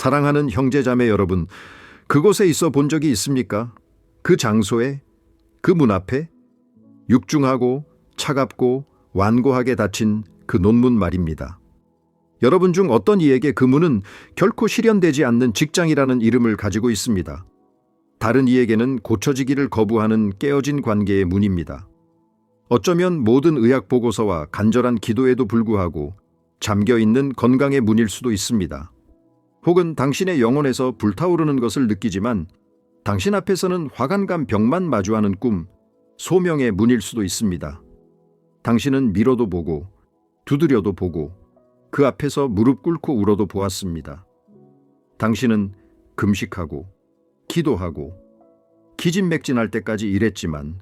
사랑하는 형제자매 여러분, 그곳에 있어 본 적이 있습니까? 그 장소에, 그 문 앞에 육중하고 차갑고 완고하게 닫힌 그 논문 말입니다. 여러분 중 어떤 이에게 그 문은 결코 실현되지 않는 직장이라는 이름을 가지고 있습니다. 다른 이에게는 고쳐지기를 거부하는 깨어진 관계의 문입니다. 어쩌면 모든 의학 보고서와 간절한 기도에도 불구하고 잠겨 있는 건강의 문일 수도 있습니다. 혹은 당신의 영혼에서 불타오르는 것을 느끼지만 당신 앞에서는 화관감 벽만 마주하는 꿈, 소명의 문일 수도 있습니다. 당신은 미뤄도 보고 두드려도 보고 그 앞에서 무릎 꿇고 울어도 보았습니다. 당신은 금식하고 기도하고 기진맥진할 때까지 일했지만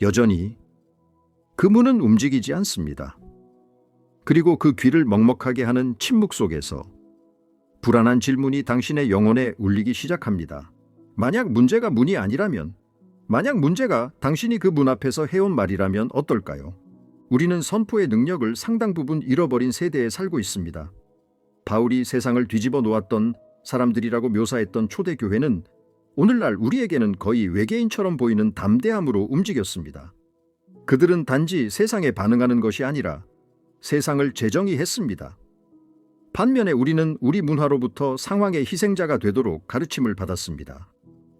여전히 그 문은 움직이지 않습니다. 그리고 그 귀를 먹먹하게 하는 침묵 속에서 불안한 질문이 당신의 영혼에 울리기 시작합니다. 만약 문제가 문이 아니라면, 만약 문제가 당신이 그 문 앞에서 해온 말이라면 어떨까요? 우리는 선포의 능력을 상당 부분 잃어버린 세대에 살고 있습니다. 바울이 세상을 뒤집어 놓았던 사람들이라고 묘사했던 초대교회는 오늘날 우리에게는 거의 외계인처럼 보이는 담대함으로 움직였습니다. 그들은 단지 세상에 반응하는 것이 아니라 세상을 재정의했습니다. 반면에 우리는 우리 문화로부터 상황의 희생자가 되도록 가르침을 받았습니다.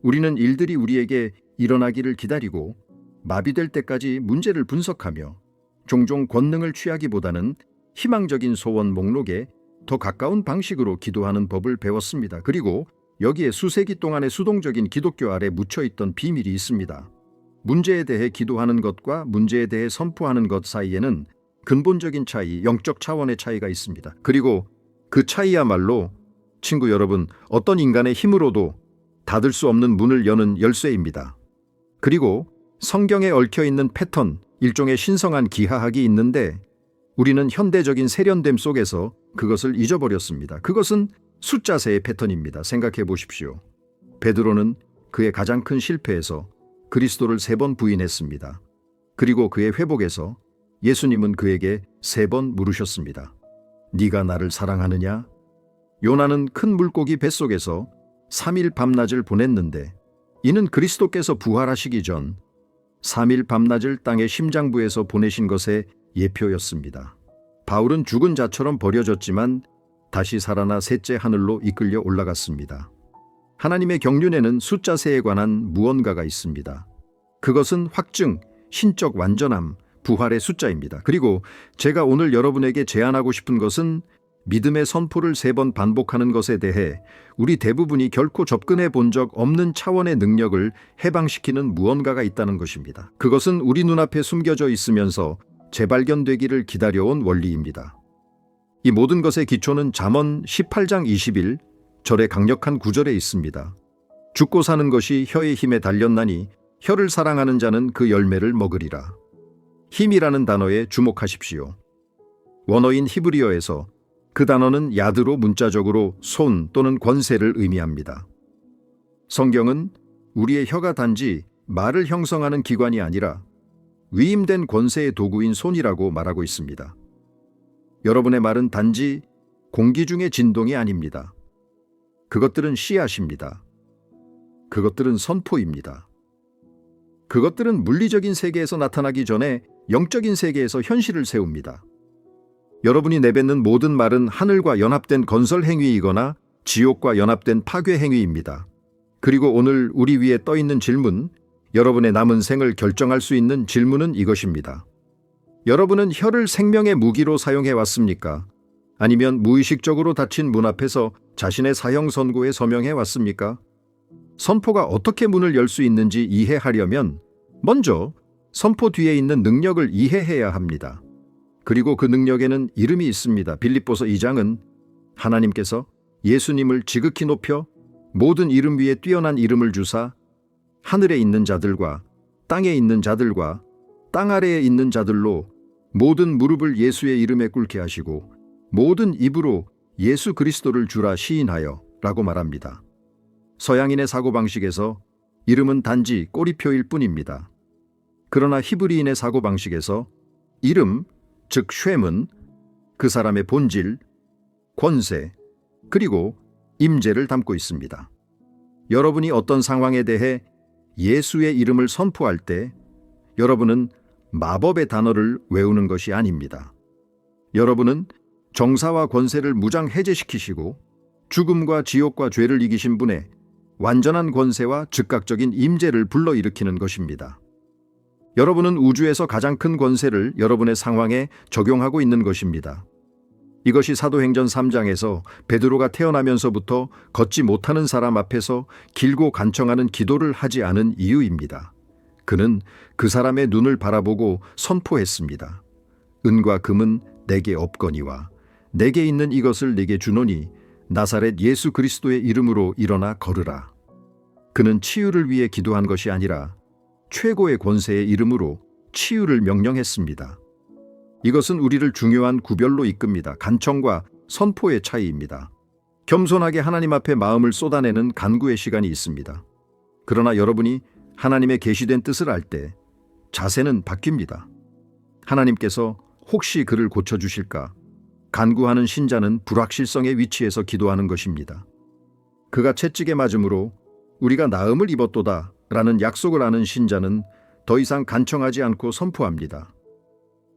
우리는 일들이 우리에게 일어나기를 기다리고 마비될 때까지 문제를 분석하며 종종 권능을 취하기보다는 희망적인 소원 목록에 더 가까운 방식으로 기도하는 법을 배웠습니다. 그리고 여기에 수세기 동안의 수동적인 기독교 아래 묻혀있던 비밀이 있습니다. 문제에 대해 기도하는 것과 문제에 대해 선포하는 것 사이에는 근본적인 차이, 영적 차원의 차이가 있습니다. 그리고 그 차이야말로 친구 여러분, 어떤 인간의 힘으로도 닫을 수 없는 문을 여는 열쇠입니다. 그리고 성경에 얽혀 있는 패턴, 일종의 신성한 기하학이 있는데 우리는 현대적인 세련됨 속에서 그것을 잊어버렸습니다. 그것은 숫자세의 패턴입니다. 생각해 보십시오. 베드로는 그의 가장 큰 실패에서 그리스도를 세 번 부인했습니다. 그리고 그의 회복에서 예수님은 그에게 세 번 물으셨습니다. 네가 나를 사랑하느냐? 요나는 큰 물고기 뱃속에서 3일 밤낮을 보냈는데 이는 그리스도께서 부활하시기 전 3일 밤낮을 땅의 심장부에서 보내신 것의 예표였습니다. 바울은 죽은 자처럼 버려졌지만 다시 살아나 셋째 하늘로 이끌려 올라갔습니다. 하나님의 경륜에는 숫자 세에 관한 무언가가 있습니다. 그것은 확증, 신적 완전함, 부활의 숫자입니다. 그리고 제가 오늘 여러분에게 제안하고 싶은 것은 믿음의 선포를 세 번 반복하는 것에 대해 우리 대부분이 결코 접근해 본 적 없는 차원의 능력을 해방시키는 무언가가 있다는 것입니다. 그것은 우리 눈앞에 숨겨져 있으면서 재발견되기를 기다려온 원리입니다. 이 모든 것의 기초는 잠언 18장 20일 절의 강력한 구절에 있습니다. 죽고 사는 것이 혀의 힘에 달렸나니 혀를 사랑하는 자는 그 열매를 먹으리라. 힘이라는 단어에 주목하십시오. 원어인 히브리어에서 그 단어는 야드로 문자적으로 손 또는 권세를 의미합니다. 성경은 우리의 혀가 단지 말을 형성하는 기관이 아니라 위임된 권세의 도구인 손이라고 말하고 있습니다. 여러분의 말은 단지 공기 중의 진동이 아닙니다. 그것들은 씨앗입니다. 그것들은 선포입니다. 그것들은 물리적인 세계에서 나타나기 전에 영적인 세계에서 현실을 세웁니다. 여러분이 내뱉는 모든 말은 하늘과 연합된 건설 행위이거나 지옥과 연합된 파괴 행위입니다. 그리고 오늘 우리 위에 떠 있는 질문, 여러분의 남은 생을 결정할 수 있는 질문은 이것입니다. 여러분은 혀를 생명의 무기로 사용해 왔습니까? 아니면 무의식적으로 닫힌 문 앞에서 자신의 사형 선고에 서명해 왔습니까? 선포가 어떻게 문을 열 수 있는지 이해하려면 먼저 선포 뒤에 있는 능력을 이해해야 합니다. 그리고 그 능력에는 이름이 있습니다. 빌립보서 2장은 하나님께서 예수님을 지극히 높여 모든 이름 위에 뛰어난 이름을 주사 하늘에 있는 자들과 땅에 있는 자들과 땅 아래에 있는 자들로 모든 무릎을 예수의 이름에 꿇게 하시고 모든 입으로 예수 그리스도를 주라 시인하여 라고 말합니다. 서양인의 사고방식에서 이름은 단지 꼬리표일 뿐입니다. 그러나 히브리인의 사고방식에서 이름, 즉 쉐문, 그 사람의 본질, 권세, 그리고 임재를 담고 있습니다. 여러분이 어떤 상황에 대해 예수의 이름을 선포할 때 여러분은 마법의 단어를 외우는 것이 아닙니다. 여러분은 정사와 권세를 무장 해제시키시고 죽음과 지옥과 죄를 이기신 분의 완전한 권세와 즉각적인 임재를 불러일으키는 것입니다. 여러분은 우주에서 가장 큰 권세를 여러분의 상황에 적용하고 있는 것입니다. 이것이 사도행전 3장에서 베드로가 태어나면서부터 걷지 못하는 사람 앞에서 길고 간청하는 기도를 하지 않은 이유입니다. 그는 그 사람의 눈을 바라보고 선포했습니다. 은과 금은 내게 없거니와 내게 있는 이것을 내게 주노니 나사렛 예수 그리스도의 이름으로 일어나 걸으라. 그는 치유를 위해 기도한 것이 아니라 최고의 권세의 이름으로 치유를 명령했습니다. 이것은 우리를 중요한 구별로 이끕니다. 간청과 선포의 차이입니다. 겸손하게 하나님 앞에 마음을 쏟아내는 간구의 시간이 있습니다. 그러나 여러분이 하나님의 계시된 뜻을 알 때 자세는 바뀝니다. 하나님께서 혹시 그를 고쳐 주실까? 간구하는 신자는 불확실성의 위치에서 기도하는 것입니다. 그가 채찍에 맞음으로 우리가 나음을 입었도다 라는 약속을 아는 신자는 더 이상 간청하지 않고 선포합니다.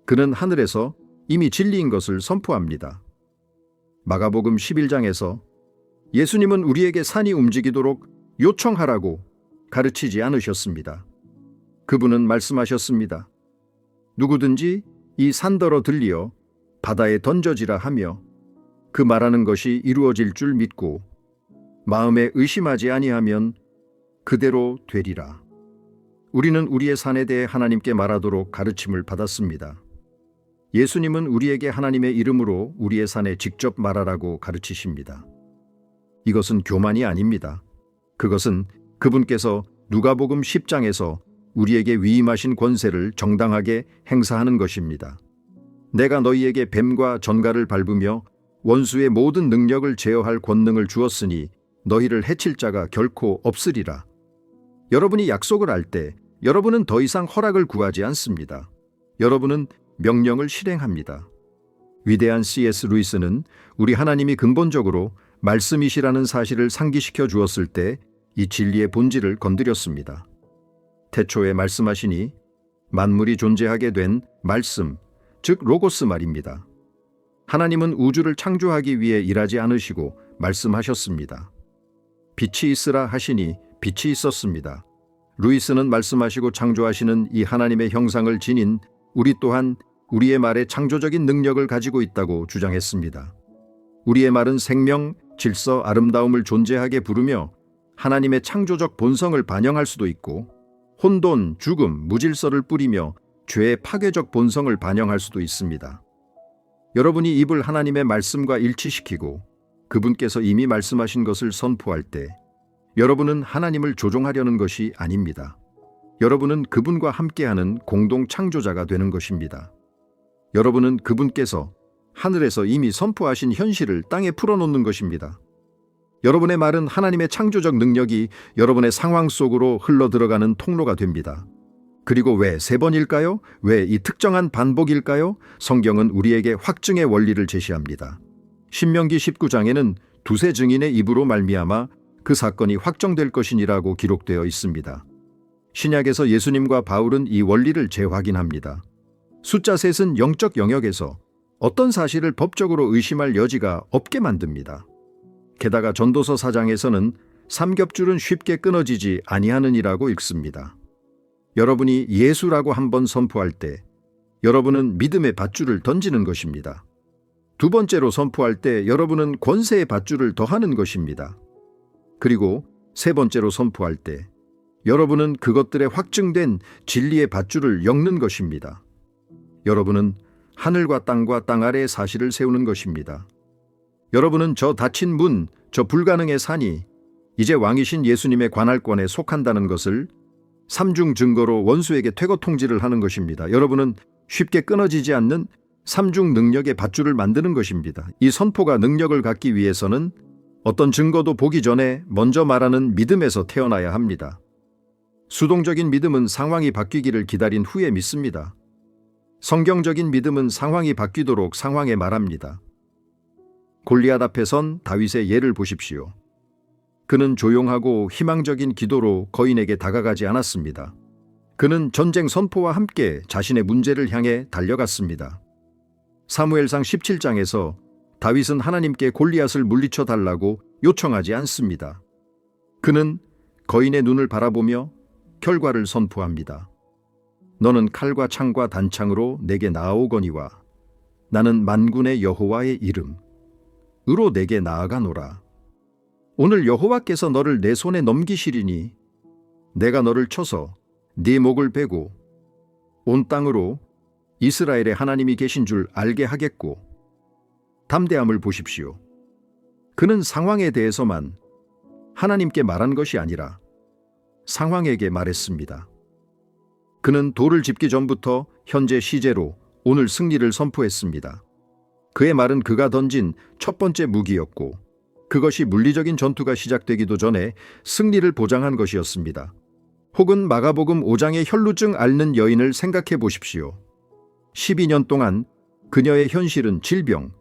그는 하늘에서 이미 진리인 것을 선포합니다. 마가복음 11장에서 예수님은 우리에게 산이 움직이도록 요청하라고 가르치지 않으셨습니다. 그분은 말씀하셨습니다. 누구든지 이 산더러 들리어 바다에 던져지라 하며 그 말하는 것이 이루어질 줄 믿고 마음에 의심하지 아니하면 그대로 되리라. 우리는 우리의 산에 대해 하나님께 말하도록 가르침을 받았습니다. 예수님은 우리에게 하나님의 이름으로 우리의 산에 직접 말하라고 가르치십니다. 이것은 교만이 아닙니다. 그것은 그분께서 누가복음 10장에서 우리에게 위임하신 권세를 정당하게 행사하는 것입니다. 내가 너희에게 뱀과 전갈을 밟으며 원수의 모든 능력을 제어할 권능을 주었으니 너희를 해칠 자가 결코 없으리라. 여러분이 약속을 할 때 여러분은 더 이상 허락을 구하지 않습니다. 여러분은 명령을 실행합니다. 위대한 C.S. 루이스는 우리 하나님이 근본적으로 말씀이시라는 사실을 상기시켜 주었을 때 이 진리의 본질을 건드렸습니다. 태초에 말씀하시니 만물이 존재하게 된 말씀, 즉 로고스 말입니다. 하나님은 우주를 창조하기 위해 일하지 않으시고 말씀하셨습니다. 빛이 있으라 하시니 빛이 있었습니다. 루이스는 말씀하시고 창조하시는 이 하나님의 형상을 지닌 우리 또한 우리의 말에 창조적인 능력을 가지고 있다고 주장했습니다. 우리의 말은 생명, 질서, 아름다움을 존재하게 부르며 하나님의 창조적 본성을 반영할 수도 있고 혼돈, 죽음, 무질서를 뿌리며 죄의 파괴적 본성을 반영할 수도 있습니다. 여러분이 입을 하나님의 말씀과 일치시키고 그분께서 이미 말씀하신 것을 선포할 때 여러분은 하나님을 조종하려는 것이 아닙니다. 여러분은 그분과 함께하는 공동 창조자가 되는 것입니다. 여러분은 그분께서 하늘에서 이미 선포하신 현실을 땅에 풀어놓는 것입니다. 여러분의 말은 하나님의 창조적 능력이 여러분의 상황 속으로 흘러 들어가는 통로가 됩니다. 그리고 왜 세 번일까요? 왜 이 특정한 반복일까요? 성경은 우리에게 확증의 원리를 제시합니다. 신명기 19장에는 두세 증인의 입으로 말미암아 그 사건이 확정될 것이니라고 기록되어 있습니다. 신약에서 예수님과 바울은 이 원리를 재확인합니다. 숫자 셋은 영적 영역에서 어떤 사실을 법적으로 의심할 여지가 없게 만듭니다. 게다가 전도서 4장에서는 삼겹줄은 쉽게 끊어지지 아니하느니라고 읽습니다. 여러분이 예수라고 한번 선포할 때 여러분은 믿음의 밧줄을 던지는 것입니다. 두 번째로 선포할 때 여러분은 권세의 밧줄을 더하는 것입니다. 그리고 세 번째로 선포할 때 여러분은 그것들에 확증된 진리의 밧줄을 엮는 것입니다. 여러분은 하늘과 땅과 땅 아래의 사실을 세우는 것입니다. 여러분은 저 닫힌 문, 저 불가능의 산이 이제 왕이신 예수님의 관할권에 속한다는 것을 삼중 증거로 원수에게 퇴거 통지를 하는 것입니다. 여러분은 쉽게 끊어지지 않는 삼중 능력의 밧줄을 만드는 것입니다. 이 선포가 능력을 갖기 위해서는 어떤 증거도 보기 전에 먼저 말하는 믿음에서 태어나야 합니다. 수동적인 믿음은 상황이 바뀌기를 기다린 후에 믿습니다. 성경적인 믿음은 상황이 바뀌도록 상황에 말합니다. 골리앗 앞에 선 다윗의 예를 보십시오. 그는 조용하고 희망적인 기도로 거인에게 다가가지 않았습니다. 그는 전쟁 선포와 함께 자신의 문제를 향해 달려갔습니다. 사무엘상 17장에서 다윗은 하나님께 골리앗을 물리쳐 달라고 요청하지 않습니다. 그는 거인의 눈을 바라보며 결과를 선포합니다. 너는 칼과 창과 단창으로 내게 나아오거니와 나는 만군의 여호와의 이름 으로 내게 나아가노라. 오늘 여호와께서 너를 내 손에 넘기시리니 내가 너를 쳐서 네 목을 베고 온 땅으로 이스라엘의 하나님이 계신 줄 알게 하겠고 담대함을 보십시오. 그는 상황에 대해서만 하나님께 말한 것이 아니라 상황에게 말했습니다. 그는 돌을 짚기 전부터 현재 시제로 오늘 승리를 선포했습니다. 그의 말은 그가 던진 첫 번째 무기였고 그것이 물리적인 전투가 시작되기도 전에 승리를 보장한 것이었습니다. 혹은 마가복음 5장의 혈루증 앓는 여인을 생각해 보십시오. 12년 동안 그녀의 현실은 질병,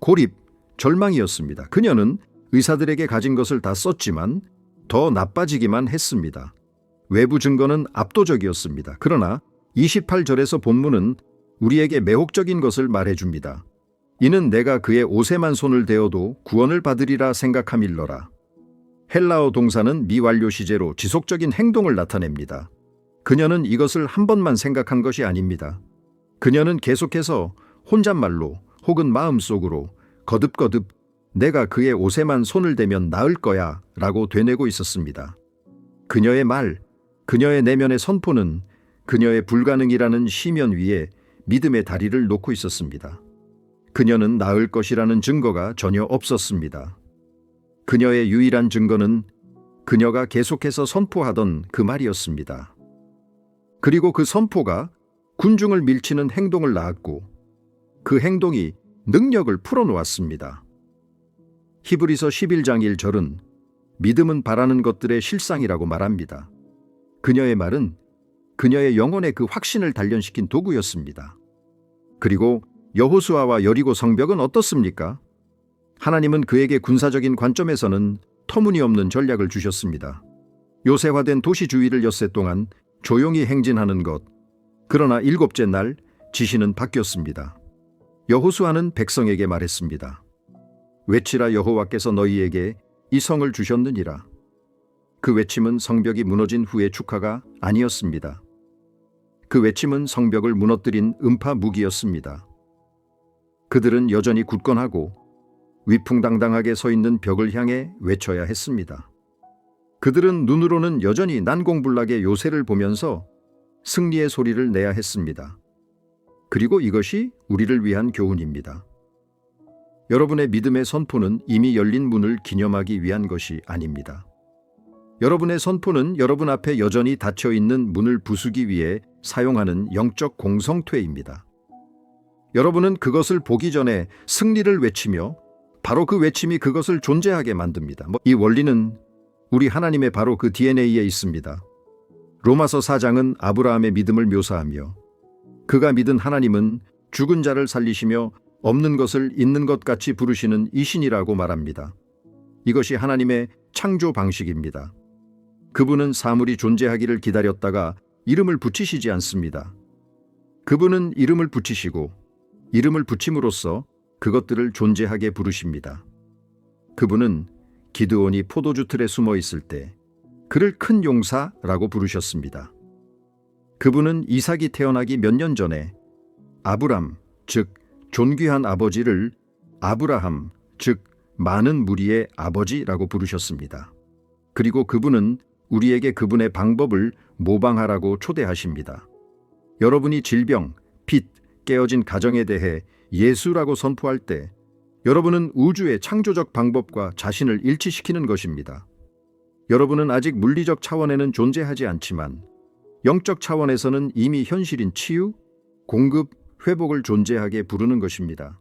고립, 절망이었습니다. 그녀는 의사들에게 가진 것을 다 썼지만 더 나빠지기만 했습니다. 외부 증거는 압도적이었습니다. 그러나 28절에서 본문은 우리에게 매혹적인 것을 말해줍니다. 이는 내가 그의 옷에만 손을 대어도 구원을 받으리라 생각함일러라. 헬라어 동사는 미완료 시제로 지속적인 행동을 나타냅니다. 그녀는 이것을 한 번만 생각한 것이 아닙니다. 그녀는 계속해서 혼잣말로 혹은 마음속으로 거듭거듭 내가 그의 옷에만 손을 대면 나을 거야 라고 되뇌고 있었습니다. 그녀의 말, 그녀의 내면의 선포는 그녀의 불가능이라는 시면 위에 믿음의 다리를 놓고 있었습니다. 그녀는 나을 것이라는 증거가 전혀 없었습니다. 그녀의 유일한 증거는 그녀가 계속해서 선포하던 그 말이었습니다. 그리고 그 선포가 군중을 밀치는 행동을 낳았고 그 행동이 능력을 풀어놓았습니다. 히브리서 11장 1절은 믿음은 바라는 것들의 실상이라고 말합니다. 그녀의 말은 그녀의 영혼의 그 확신을 단련시킨 도구였습니다. 그리고 여호수아와 여리고 성벽은 어떻습니까? 하나님은 그에게 군사적인 관점에서는 터무니없는 전략을 주셨습니다. 요새화된 도시 주위를 엿새 동안 조용히 행진하는 것. 그러나 일곱째 날 지시는 바뀌었습니다. 여호수아는 백성에게 말했습니다. 외치라 여호와께서 너희에게 이 성을 주셨느니라. 그 외침은 성벽이 무너진 후의 축하가 아니었습니다. 그 외침은 성벽을 무너뜨린 음파 무기였습니다. 그들은 여전히 굳건하고 위풍당당하게 서 있는 벽을 향해 외쳐야 했습니다. 그들은 눈으로는 여전히 난공불락의 요새를 보면서 승리의 소리를 내야 했습니다. 그리고 이것이 우리를 위한 교훈입니다. 여러분의 믿음의 선포는 이미 열린 문을 기념하기 위한 것이 아닙니다. 여러분의 선포는 여러분 앞에 여전히 닫혀 있는 문을 부수기 위해 사용하는 영적 공성퇴입니다. 여러분은 그것을 보기 전에 승리를 외치며 바로 그 외침이 그것을 존재하게 만듭니다. 뭐이 원리는 우리 하나님의 바로 그 DNA에 있습니다. 로마서 4장은 아브라함의 믿음을 묘사하며 그가 믿은 하나님은 죽은 자를 살리시며 없는 것을 있는 것 같이 부르시는 이신이라고 말합니다. 이것이 하나님의 창조 방식입니다. 그분은 사물이 존재하기를 기다렸다가 이름을 붙이시지 않습니다. 그분은 이름을 붙이시고 이름을 붙임으로써 그것들을 존재하게 부르십니다. 그분은 기드온이 포도주 틀에 숨어 있을 때 그를 큰 용사라고 부르셨습니다. 그분은 이삭이 태어나기 몇 년 전에 아브람, 즉 존귀한 아버지를 아브라함, 즉 많은 무리의 아버지라고 부르셨습니다. 그리고 그분은 우리에게 그분의 방법을 모방하라고 초대하십니다. 여러분이 질병, 빚, 깨어진 가정에 대해 예수라고 선포할 때 여러분은 우주의 창조적 방법과 자신을 일치시키는 것입니다. 여러분은 아직 물리적 차원에는 존재하지 않지만 영적 차원에서는 이미 현실인 치유, 공급, 회복을 존재하게 부르는 것입니다.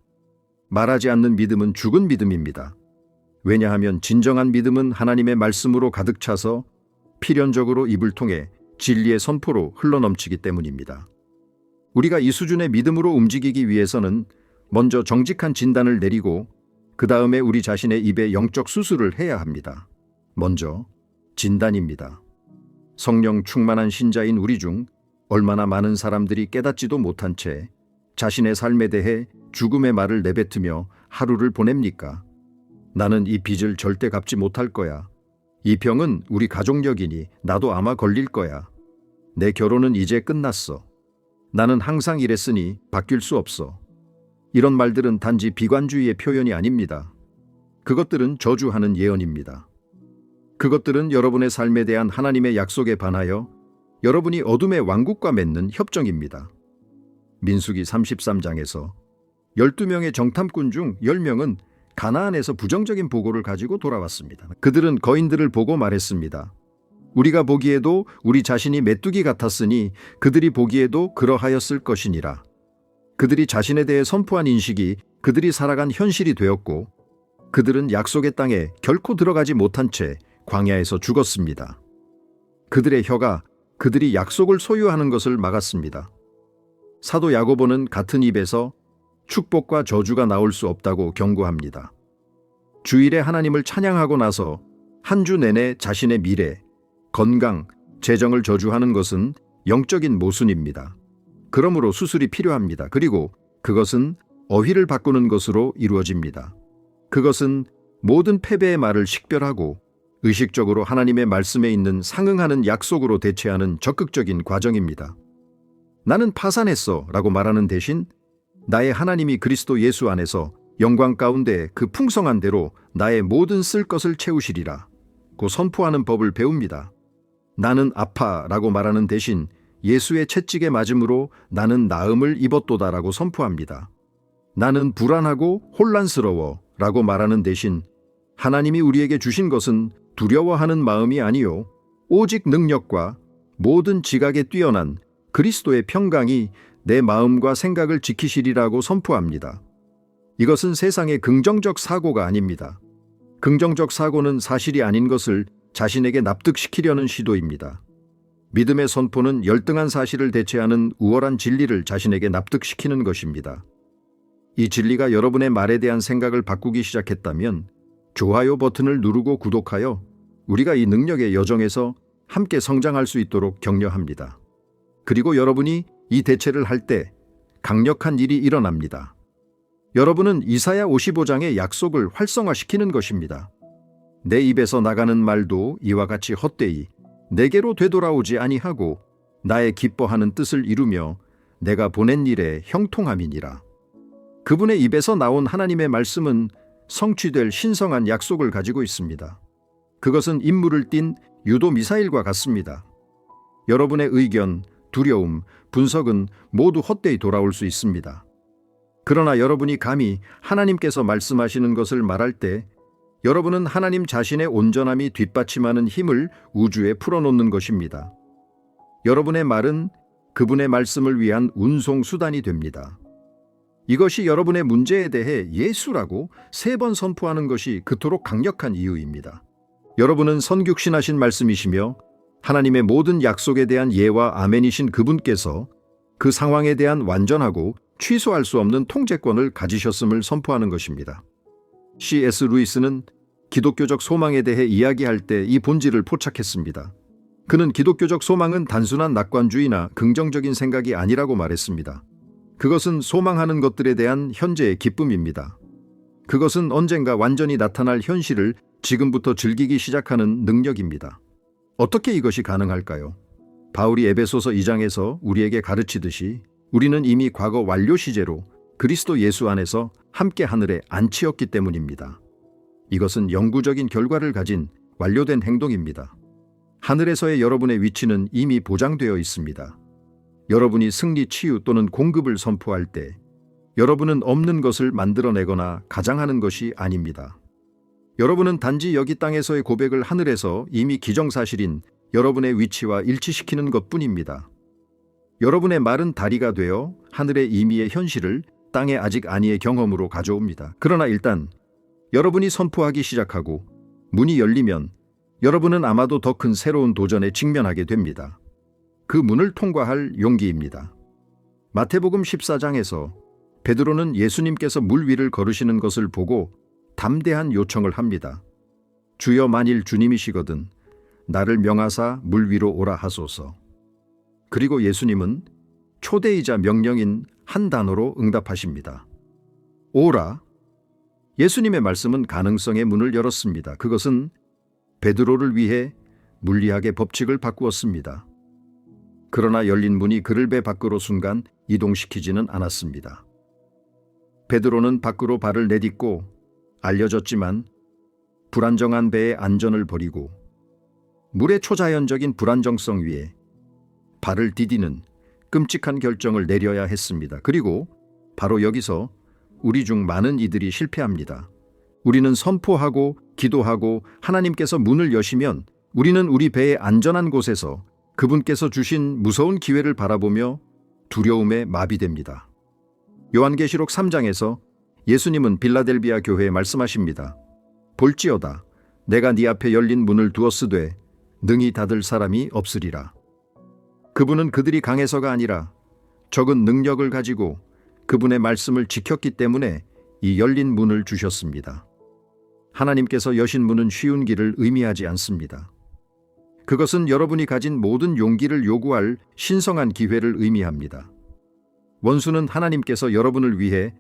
말하지 않는 믿음은 죽은 믿음입니다. 왜냐하면 진정한 믿음은 하나님의 말씀으로 가득 차서 필연적으로 입을 통해 진리의 선포로 흘러넘치기 때문입니다. 우리가 이 수준의 믿음으로 움직이기 위해서는 먼저 정직한 진단을 내리고 그 다음에 우리 자신의 입에 영적 수술을 해야 합니다. 먼저 진단입니다. 성령 충만한 신자인 우리 중 얼마나 많은 사람들이 깨닫지도 못한 채 자신의 삶에 대해 죽음의 말을 내뱉으며 하루를 보냅니까? 나는 이 빚을 절대 갚지 못할 거야. 이 병은 우리 가족력이니 나도 아마 걸릴 거야. 내 결혼은 이제 끝났어. 나는 항상 이랬으니 바뀔 수 없어. 이런 말들은 단지 비관주의의 표현이 아닙니다. 그것들은 저주하는 예언입니다. 그것들은 여러분의 삶에 대한 하나님의 약속에 반하여 여러분이 어둠의 왕국과 맺는 협정입니다. 민수기 33장에서 12명의 정탐꾼 중 10명은 가나안에서 부정적인 보고를 가지고 돌아왔습니다. 그들은 거인들을 보고 말했습니다. 우리가 보기에도 우리 자신이 메뚜기 같았으니 그들이 보기에도 그러하였을 것이니라. 그들이 자신에 대해 선포한 인식이 그들이 살아간 현실이 되었고 그들은 약속의 땅에 결코 들어가지 못한 채 광야에서 죽었습니다. 그들의 혀가 그들이 약속을 소유하는 것을 막았습니다. 사도 야고보는 같은 입에서 축복과 저주가 나올 수 없다고 경고합니다. 주일에 하나님을 찬양하고 나서 한 주 내내 자신의 미래, 건강, 재정을 저주하는 것은 영적인 모순입니다. 그러므로 수술이 필요합니다. 그리고 그것은 어휘를 바꾸는 것으로 이루어집니다. 그것은 모든 패배의 말을 식별하고 의식적으로 하나님의 말씀에 있는 상응하는 약속으로 대체하는 적극적인 과정입니다. 나는 파산했어 라고 말하는 대신 나의 하나님이 그리스도 예수 안에서 영광 가운데 그 풍성한 대로 나의 모든 쓸 것을 채우시리라. 고 선포하는 법을 배웁니다. 나는 아파 라고 말하는 대신 예수의 채찍에 맞음으로 나는 나음을 입었도다 라고 선포합니다. 나는 불안하고 혼란스러워 라고 말하는 대신 하나님이 우리에게 주신 것은 두려워하는 마음이 아니요 오직 능력과 모든 지각에 뛰어난 그리스도의 평강이 내 마음과 생각을 지키시리라고 선포합니다. 이것은 세상의 긍정적 사고가 아닙니다. 긍정적 사고는 사실이 아닌 것을 자신에게 납득시키려는 시도입니다. 믿음의 선포는 열등한 사실을 대체하는 우월한 진리를 자신에게 납득시키는 것입니다. 이 진리가 여러분의 말에 대한 생각을 바꾸기 시작했다면 좋아요 버튼을 누르고 구독하여 우리가 이 능력의 여정에서 함께 성장할 수 있도록 격려합니다. 그리고 여러분이 이 대체를 할 때 강력한 일이 일어납니다. 여러분은 이사야 55장의 약속을 활성화시키는 것입니다. 내 입에서 나가는 말도 이와 같이 헛되이 내게로 되돌아오지 아니하고 나의 기뻐하는 뜻을 이루며 내가 보낸 일에 형통함이니라. 그분의 입에서 나온 하나님의 말씀은 성취될 신성한 약속을 가지고 있습니다. 그것은 임무를 띤 유도 미사일과 같습니다. 여러분의 의견, 두려움, 분석은 모두 헛되이 돌아올 수 있습니다. 그러나 여러분이 감히 하나님께서 말씀하시는 것을 말할 때 여러분은 하나님 자신의 온전함이 뒷받침하는 힘을 우주에 풀어놓는 것입니다. 여러분의 말은 그분의 말씀을 위한 운송 수단이 됩니다. 이것이 여러분의 문제에 대해 예수라고 세 번 선포하는 것이 그토록 강력한 이유입니다. 여러분은 선육신하신 말씀이시며 하나님의 모든 약속에 대한 예와 아멘이신 그분께서 그 상황에 대한 완전하고 취소할 수 없는 통제권을 가지셨음을 선포하는 것입니다. C.S. 루이스는 기독교적 소망에 대해 이야기할 때 이 본질을 포착했습니다. 그는 기독교적 소망은 단순한 낙관주의나 긍정적인 생각이 아니라고 말했습니다. 그것은 소망하는 것들에 대한 현재의 기쁨입니다. 그것은 언젠가 완전히 나타날 현실을 지금부터 즐기기 시작하는 능력입니다. 어떻게 이것이 가능할까요? 바울이 에베소서 2장에서 우리에게 가르치듯이 우리는 이미 과거 완료 시제로 그리스도 예수 안에서 함께 하늘에 안치었기 때문입니다. 이것은 영구적인 결과를 가진 완료된 행동입니다. 하늘에서의 여러분의 위치는 이미 보장되어 있습니다. 여러분이 승리, 치유 또는 공급을 선포할 때 여러분은 없는 것을 만들어내거나 가장하는 것이 아닙니다. 여러분은 단지 여기 땅에서의 고백을 하늘에서 이미 기정사실인 여러분의 위치와 일치시키는 것 뿐입니다. 여러분의 말은 다리가 되어 하늘의 이미의 현실을 땅의 아직 아니의 경험으로 가져옵니다. 그러나 일단 여러분이 선포하기 시작하고 문이 열리면 여러분은 아마도 더 큰 새로운 도전에 직면하게 됩니다. 그 문을 통과할 용기입니다. 마태복음 14장에서 베드로는 예수님께서 물 위를 걸으시는 것을 보고 담대한 요청을 합니다. 주여 만일 주님이시거든 나를 명하사 물 위로 오라 하소서. 그리고 예수님은 초대이자 명령인 한 단어로 응답하십니다. 오라. 예수님의 말씀은 가능성의 문을 열었습니다. 그것은 베드로를 위해 물리학의 법칙을 바꾸었습니다. 그러나 열린 문이 그를 배 밖으로 순간 이동시키지는 않았습니다. 베드로는 밖으로 발을 내딛고 알려졌지만 불안정한 배의 안전을 버리고 물의 초자연적인 불안정성 위에 발을 디디는 끔찍한 결정을 내려야 했습니다. 그리고 바로 여기서 우리 중 많은 이들이 실패합니다. 우리는 선포하고 기도하고 하나님께서 문을 여시면 우리는 우리 배의 안전한 곳에서 그분께서 주신 무서운 기회를 바라보며 두려움에 마비됩니다. 요한계시록 3장에서 예수님은 빌라델비아 교회에 말씀하십니다. 볼지어다 내가 네 앞에 열린 문을 두었으되 능히 닫을 사람이 없으리라. 그분은 그들이 강해서가 아니라 적은 능력을 가지고 그분의 말씀을 지켰기 때문에 이 열린 문을 주셨습니다. 하나님께서 여신 문은 쉬운 길을 의미하지 않습니다. 그것은 여러분이 가진 모든 용기를 요구할 신성한 기회를 의미합니다. 원수는 하나님께서 여러분을 위해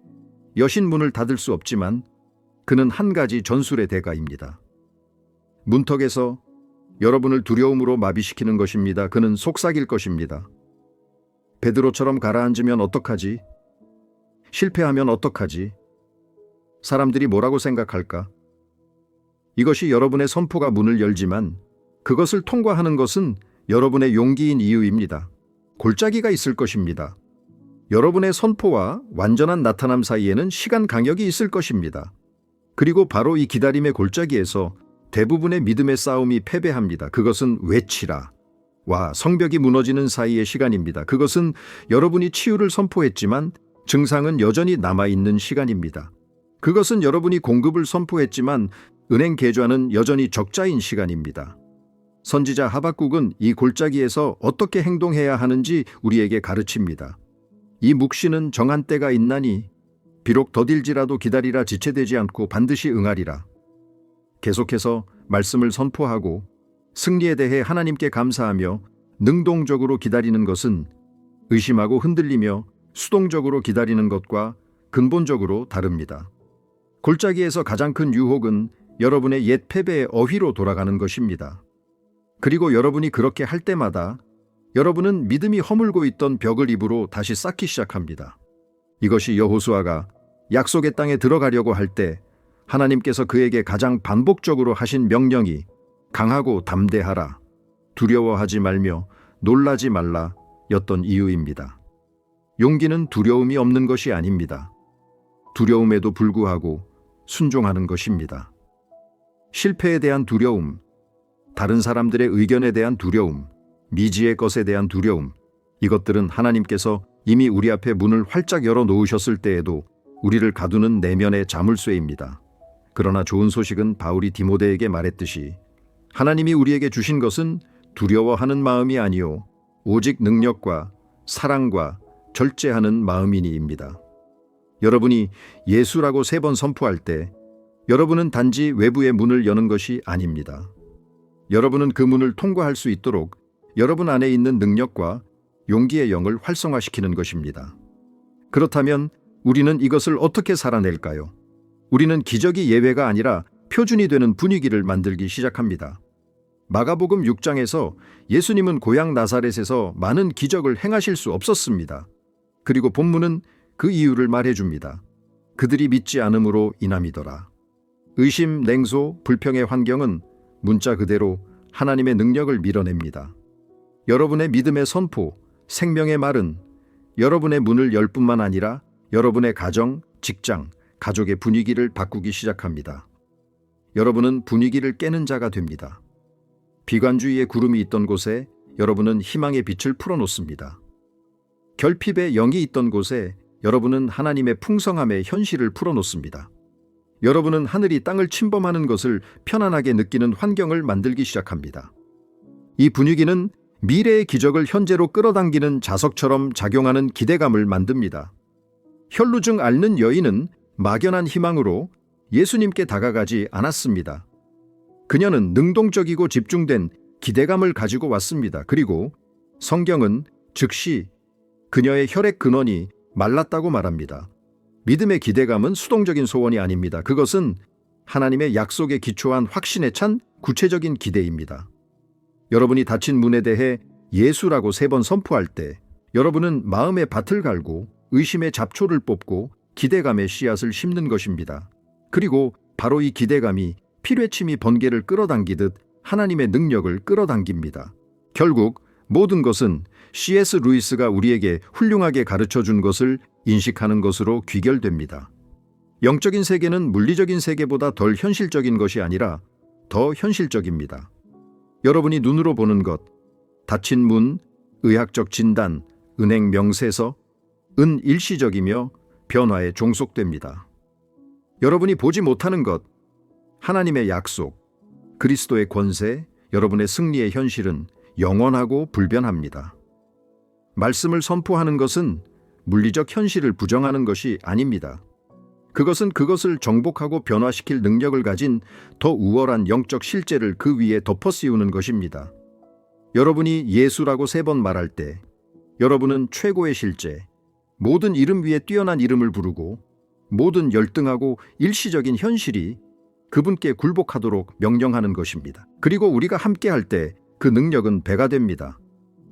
여신 문을 닫을 수 없지만 그는 한 가지 전술의 대가입니다. 문턱에서 여러분을 두려움으로 마비시키는 것입니다. 그는 속삭일 것입니다. 베드로처럼 가라앉으면 어떡하지? 실패하면 어떡하지? 사람들이 뭐라고 생각할까? 이것이 여러분의 선포가 문을 열지만 그것을 통과하는 것은 여러분의 용기인 이유입니다. 골짜기가 있을 것입니다. 여러분의 선포와 완전한 나타남 사이에는 시간 간격이 있을 것입니다. 그리고 바로 이 기다림의 골짜기에서 대부분의 믿음의 싸움이 패배합니다. 그것은 외치라. 와 성벽이 무너지는 사이의 시간입니다. 그것은 여러분이 치유를 선포했지만 증상은 여전히 남아있는 시간입니다. 그것은 여러분이 공급을 선포했지만 은행 계좌는 여전히 적자인 시간입니다. 선지자 하박국은 이 골짜기에서 어떻게 행동해야 하는지 우리에게 가르칩니다. 이 묵시는 정한 때가 있나니 비록 더딜지라도 기다리라 지체되지 않고 반드시 응하리라. 계속해서 말씀을 선포하고 승리에 대해 하나님께 감사하며 능동적으로 기다리는 것은 의심하고 흔들리며 수동적으로 기다리는 것과 근본적으로 다릅니다. 골짜기에서 가장 큰 유혹은 여러분의 옛 패배의 어휘로 돌아가는 것입니다. 그리고 여러분이 그렇게 할 때마다 여러분은 믿음이 허물고 있던 벽을 입으로 다시 쌓기 시작합니다. 이것이 여호수아가 약속의 땅에 들어가려고 할 때 하나님께서 그에게 가장 반복적으로 하신 명령이 강하고 담대하라, 두려워하지 말며 놀라지 말라 였던 이유입니다. 용기는 두려움이 없는 것이 아닙니다. 두려움에도 불구하고 순종하는 것입니다. 실패에 대한 두려움, 다른 사람들의 의견에 대한 두려움, 미지의 것에 대한 두려움, 이것들은 하나님께서 이미 우리 앞에 문을 활짝 열어 놓으셨을 때에도 우리를 가두는 내면의 자물쇠입니다. 그러나 좋은 소식은 바울이 디모데에게 말했듯이 하나님이 우리에게 주신 것은 두려워하는 마음이 아니요 오직 능력과 사랑과 절제하는 마음이니입니다. 여러분이 예수라고 세 번 선포할 때 여러분은 단지 외부의 문을 여는 것이 아닙니다. 여러분은 그 문을 통과할 수 있도록 여러분 안에 있는 능력과 용기의 영을 활성화시키는 것입니다. 그렇다면 우리는 이것을 어떻게 살아낼까요? 우리는 기적이 예외가 아니라 표준이 되는 분위기를 만들기 시작합니다. 마가복음 6장에서 예수님은 고향 나사렛에서 많은 기적을 행하실 수 없었습니다. 그리고 본문은 그 이유를 말해줍니다. 그들이 믿지 않음으로 인함이더라. 의심, 냉소, 불평의 환경은 문자 그대로 하나님의 능력을 밀어냅니다. 여러분의 믿음의 선포, 생명의 말은 여러분의 문을 열 뿐만 아니라 여러분의 가정, 직장, 가족의 분위기를 바꾸기 시작합니다. 여러분은 분위기를 깨는 자가 됩니다. 비관주의의 구름이 있던 곳에 여러분은 희망의 빛을 풀어놓습니다. 결핍의 영이 있던 곳에 여러분은 하나님의 풍성함의 현실을 풀어놓습니다. 여러분은 하늘이 땅을 침범하는 것을 편안하게 느끼는 환경을 만들기 시작합니다. 이 분위기는 미래의 기적을 현재로 끌어당기는 자석처럼 작용하는 기대감을 만듭니다. 혈루증 앓는 여인은 막연한 희망으로 예수님께 다가가지 않았습니다. 그녀는 능동적이고 집중된 기대감을 가지고 왔습니다. 그리고 성경은 즉시 그녀의 혈액 근원이 말랐다고 말합니다. 믿음의 기대감은 수동적인 소원이 아닙니다. 그것은 하나님의 약속에 기초한 확신에 찬 구체적인 기대입니다. 여러분이 닫힌 문에 대해 예수라고 세 번 선포할 때 여러분은 마음의 밭을 갈고 의심의 잡초를 뽑고 기대감의 씨앗을 심는 것입니다. 그리고 바로 이 기대감이 피뢰침이 번개를 끌어당기듯 하나님의 능력을 끌어당깁니다. 결국 모든 것은 C.S. 루이스가 우리에게 훌륭하게 가르쳐 준 것을 인식하는 것으로 귀결됩니다. 영적인 세계는 물리적인 세계보다 덜 현실적인 것이 아니라 더 현실적입니다. 여러분이 눈으로 보는 것, 닫힌 문, 의학적 진단, 은행 명세서, 은 일시적이며 변화에 종속됩니다. 여러분이 보지 못하는 것, 하나님의 약속, 그리스도의 권세, 여러분의 승리의 현실은 영원하고 불변합니다. 말씀을 선포하는 것은 물리적 현실을 부정하는 것이 아닙니다. 그것은 그것을 정복하고 변화시킬 능력을 가진 더 우월한 영적 실제를 그 위에 덮어 씌우는 것입니다. 여러분이 예수라고 세 번 말할 때 여러분은 최고의 실제, 모든 이름 위에 뛰어난 이름을 부르고 모든 열등하고 일시적인 현실이 그분께 굴복하도록 명령하는 것입니다. 그리고 우리가 함께 할 때 그 능력은 배가 됩니다.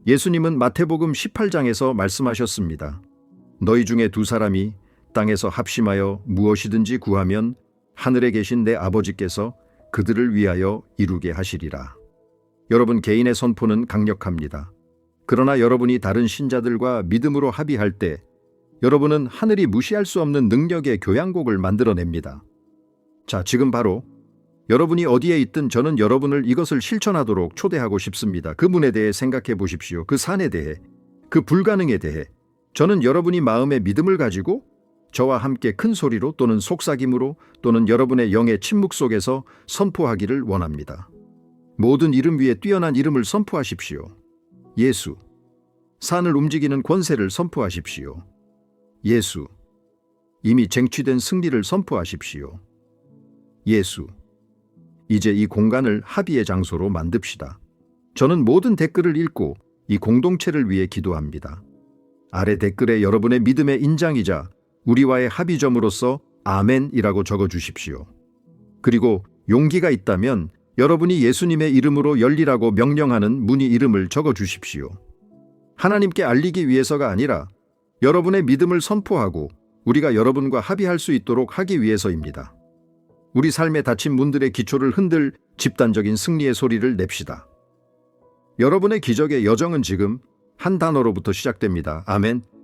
예수님은 마태복음 18장에서 말씀하셨습니다. 너희 중에 두 사람이 땅에서 합심하여 무엇이든지 구하면 하늘에 계신 내 아버지께서 그들을 위하여 이루게 하시리라. 여러분 개인의 선포는 강력합니다. 그러나 여러분이 다른 신자들과 믿음으로 합의할 때 여러분은 하늘이 무시할 수 없는 능력의 교향곡을 만들어냅니다. 자, 지금 바로 여러분이 어디에 있든 저는 여러분을 이것을 실천하도록 초대하고 싶습니다. 그 문에 대해 생각해 보십시오. 그 산에 대해, 그 불가능에 대해. 저는 여러분이 마음의 믿음을 가지고 저와 함께 큰 소리로 또는 속삭임으로 또는 여러분의 영의 침묵 속에서 선포하기를 원합니다. 모든 이름 위에 뛰어난 이름을 선포하십시오. 예수. 산을 움직이는 권세를 선포하십시오. 예수. 이미 쟁취된 승리를 선포하십시오. 예수. 이제 이 공간을 합의의 장소로 만듭시다. 저는 모든 댓글을 읽고 이 공동체를 위해 기도합니다. 아래 댓글에 여러분의 믿음의 인장이자 우리와의 합의점으로서 아멘이라고 적어 주십시오. 그리고 용기가 있다면 여러분이 예수님의 이름으로 열리라고 명령하는 문의 이름을 적어 주십시오. 하나님께 알리기 위해서가 아니라 여러분의 믿음을 선포하고 우리가 여러분과 합의할 수 있도록 하기 위해서입니다. 우리 삶에 닫힌 문들의 기초를 흔들 집단적인 승리의 소리를 냅시다. 여러분의 기적의 여정은 지금 한 단어로부터 시작됩니다. 아멘.